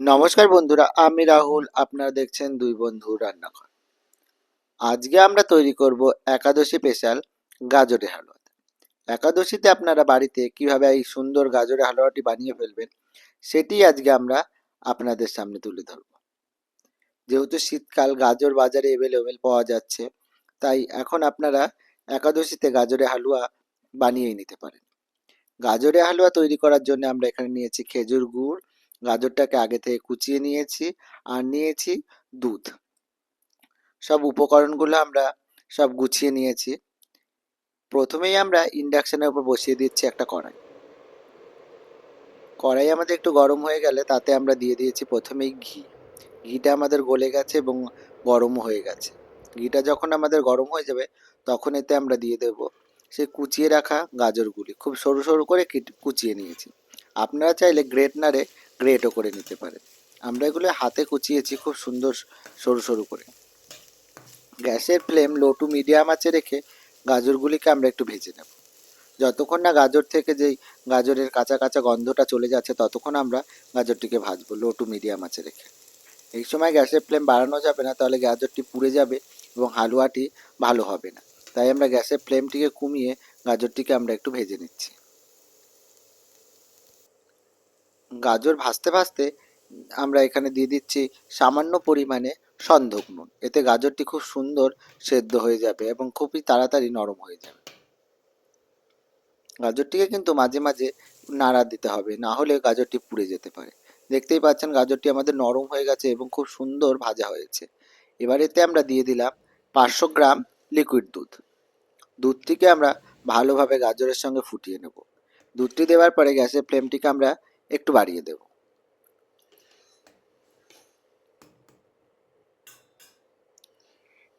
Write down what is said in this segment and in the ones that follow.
নমস্কার বন্ধুরা, আমি রাহুল, আপনারা দেখছেন দুই বন্ধু রান্নাঘর। আজকে আমরা তৈরি করব একাদশী স্পেশাল গাজরের হালুয়া। একাদশীতে আপনারা বাড়িতে কীভাবে এই সুন্দর গাজরের হালুয়াটি বানিয়ে ফেলবেন, সেটি আজকে আমরা আপনাদের সামনে তুলে ধরব। যেহেতু শীতকাল, গাজর বাজারে অ্যাভেলেবেল পাওয়া যাচ্ছে, তাই এখন আপনারা একাদশীতে গাজরের হালুয়া বানিয়ে নিতে পারেন। গাজরের হালুয়া তৈরি করার জন্য আমরা এখানে নিয়েছি খেজুর গুড় গাজরটাকে আগে থেকে কুচিয়ে নিয়েছি আর নিয়েছি দুধ। সব উপকরণগুলো আমরা সব গুছিয়ে নিয়েছি। প্রথমেই আমরা ইন্ডাকশনের উপর বসিয়ে দিচ্ছি একটা কড়াই। কড়াই আমাদের একটু গরম হয়ে গেলে তাতে আমরা দিয়ে দিয়েছি প্রথমেই ঘি। ঘিটা আমাদের গলে গেছে এবং গরম হয়ে গেছে। ঘিটা যখন আমাদের গরম হয়ে যাবে তখন এতে আমরা দিয়ে দেব সেই কুচিয়ে রাখা গাজরগুলি। খুব সরু সরু করে কুচিয়ে নিয়েছি। আপনারা চাইলে গ্রেটনারে গ্রেটও করে নিতে পারেন আমরা এগুলো হাতে কুচিয়েছি খুব সুন্দর সরু সরু করে। গ্যাসের ফ্লেম লো টু মিডিয়াম আছে রেখে গাজরগুলিকে আমরা একটু ভেজে নেব। যতক্ষণ না গাজর থেকে যেই গাজরের কাঁচা কাঁচা গন্ধটা চলে যাচ্ছে, ততক্ষণ আমরা গাজরটিকে ভাজবো লো টু মিডিয়াম আছে রেখে। এই সময় গ্যাসের ফ্লেম বাড়ানো যাবে না, তাহলে গাজরটি পুড়ে যাবে এবং হালুয়াটি ভালো হবে না। তাই আমরা গ্যাসের ফ্লেমটিকে কমিয়ে গাজরটিকে আমরা একটু ভেজে নিচ্ছি। গাজর ভাজতে ভাজতে আমরা এখানে দিয়ে দিচ্ছি সামান্য পরিমাণে সন্ধক নুন। এতে গাজরটি খুব সুন্দর সেদ্ধ হয়ে যাবে এবং খুবই তাড়াতাড়ি নরম হয়ে যাবে। গাজরটিকে কিন্তু মাঝে মাঝে নাড়া দিতে হবে, না হলে গাজরটি পুড়ে যেতে পারে। দেখতেই পাচ্ছেন গাজরটি আমাদের নরম হয়ে গেছে এবং খুব সুন্দর ভাজা হয়েছে। এবার এতে আমরা দিয়ে দিলাম পাঁচশো গ্রাম লিকুইড দুধ। দুধটিকে আমরা ভালোভাবে গাজরের সঙ্গে ফুটিয়ে নেব। দুধটি দেওয়ার পরে গ্যাসের ফ্লেমটিকে আমরা একটু বাড়িয়ে দেব।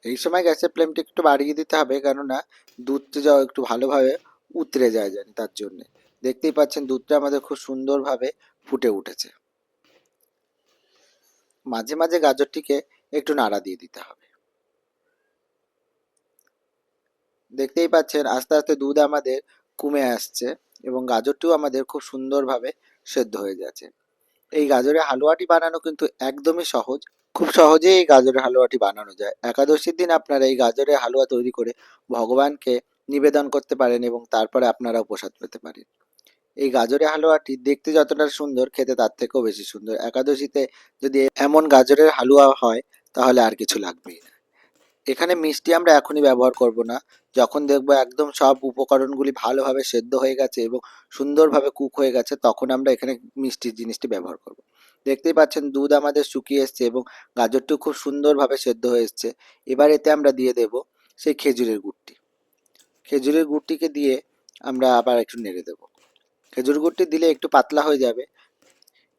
এই সময় গ্যাসের ফ্লেমটি একটু বাড়িয়ে দিতে হবে, কেননা দুধটা যাও একটু ভালোভাবে উতরে যায় জানি তার জন্যে। দেখতেই পাচ্ছেন দুধটা আমাদের খুব সুন্দরভাবে ফুটে উঠেছে। মাঝে মাঝে গাজরটিকে একটু নাড়া দিয়ে দিতে হবে। দেখতেই পাচ্ছেন আস্তে আস্তে দুধ আমাদের কমে আসছে এবং গাজরটিও আমাদের খুব সুন্দরভাবে সেদ্ধ হয়ে যাচ্ছে এই গাজরের হালুয়াটি বানানো কিন্তু একদমই সহজ। খুব সহজেই এই গাজরের হালুয়াটি বানানো যায়। একাদশীর দিন আপনারা এই গাজরের হালুয়া তৈরি করে ভগবানকে নিবেদন করতে পারেন এবং তারপরে আপনারাও প্রসাদ পেতে পারেন। এই গাজরের হালুয়াটি দেখতে যতটা সুন্দর, খেতে তার থেকেও বেশি সুন্দর। একাদশীতে যদি এমন গাজরের হালুয়া হয়, তাহলে আর কিছু লাগবেই না। এখানে মিষ্টি আমরা এখনই ব্যবহার করব না। যখন দেখব একদম সব উপকরণগুলি ভালোভাবে সেদ্ধ হয়ে গেছে এবং সুন্দরভাবে কুক হয়ে গেছে, তখন আমরা এখানে মিষ্টির জিনিসটি ব্যবহার করব। দেখতেই পাচ্ছেন দুধ আমাদের শুকিয়ে এসছে এবং গাজরটিও খুব সুন্দরভাবে সেদ্ধ হয়ে এসছে। এবার এতে আমরা দিয়ে দেব সেই খেজুরের গুড়টি। খেজুরের গুড়টিকে দিয়ে আমরা আবার একটু নেড়ে দেব। খেজুর গুড়টি দিলে একটু পাতলা হয়ে যাবে।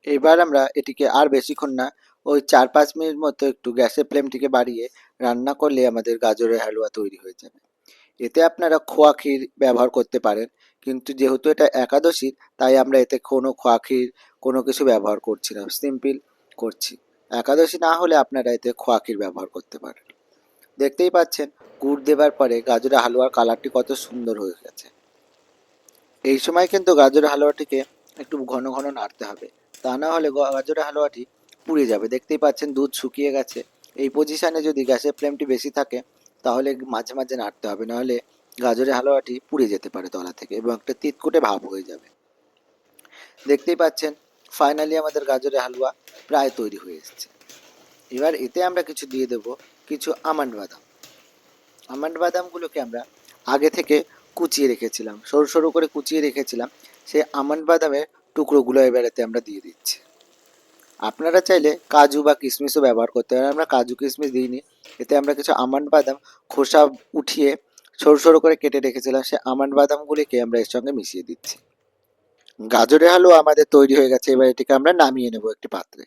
এবার আমরা এটিকে আর বেশিক্ষণ না, ওই চার পাঁচ মিনিট মতো একটু গ্যাসের ফ্লেমটিকে বাড়িয়ে রান্না করলে আমাদের গাজরের হালুয়া তৈরি হয়ে যাবে। এতে আপনারা খোয়া ক্ষীর ব্যবহার করতে পারেন, কিন্তু যেহেতু এটা একাদশী, তাই আমরা এতে কোনো খোয়া ক্ষীর, কোনো কিছু ব্যবহার করছি না, সিম্পল করছি। একাদশী না হলে আপনারা এতে খোয়া ক্ষীর ব্যবহার করতে পারেন। দেখতেই পাচ্ছেন, গুড় দেবার পরে গাজরের হালুয়ার কালারটি কত সুন্দর হয়ে গেছে। এই সময় কিন্তু গাজরের হালুয়াটিকে একটু ঘন ঘন নাড়তে হবে। তা না হলে গাজরের হালুয়াটি পুড়ে যাবে। দেখতেই পাচ্ছেন দুধ শুকিয়ে গেছে। এই পজিশানে যদি গ্যাসের ফ্লেমটি বেশি থাকে, তাহলে মাঝে মাঝে নাড়তে হবে। নাহলে গাজরের হালুয়াটি পুড়ে যেতে পারে তলা থেকে এবং একটা তিতকুটে ভাব হয়ে যাবে। দেখতেই পাচ্ছেন ফাইনালি আমাদের গাজরের হালুয়া প্রায় তৈরি হয়ে এসছে। এবার এতে আমরা কিছু দিয়ে দেব কিছু আমন্ড বাদাম। আমন্ড বাদামগুলোকে আমরা আগে থেকে কুচিয়ে রেখেছিলাম। সরু সরু করে কুচিয়ে রেখেছিলাম। সেই আমন্ড বাদামের টুকরোগুলো এবার এতে আমরা দিয়ে দিচ্ছি। আপনারা চাইলে কাজু বা কিশমিশও ব্যবহার করতে পারেন। আমরা কাজু কিশমিশ দিইনি। এতে আমরা কিছু আমন্ড বাদাম, খোসা উঠিয়ে সরু সরু করে কেটে রেখেছিলাম। সে আমন্ড বাদামগুলিকে আমরা এর সঙ্গে মিশিয়ে দিচ্ছি। গাজরের হালুয়া আমাদের তৈরি হয়ে গেছে। এবার এটিকে আমরা নামিয়ে নেব একটি পাত্রে।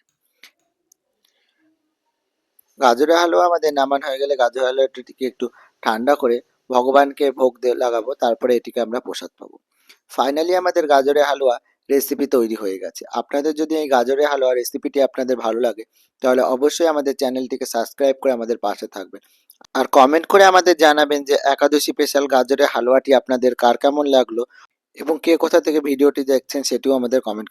গাজরের হালুয়া আমাদের নামানো হয়ে গেলে গাজরের হালুয়াটিকে একটু ঠান্ডা করে ভগবানকে ভোগ লাগাবো। তারপরে এটিকে আমরা প্রসাদ পাবো। ফাইনালি আমাদের গাজরের হালুয়া রেসিপি তৈরি হয়ে গেছে। আপনাদের যদি এই গাজরের হালুয়া রেসিপিটি আপনাদের ভালো লাগে, তাহলে অবশ্যই আমাদের চ্যানেলটিকে সাবস্ক্রাইব করে আমাদের পাশে থাকবেন। আর কমেন্ট করে আমাদের জানাবেন যে একাদশী স্পেশাল গাজরের হালুয়াটি আপনাদের কার কেমন লাগল এবং কে কোথা থেকে ভিডিওটি দেখছেন সেটিও আমাদের কমেন্ট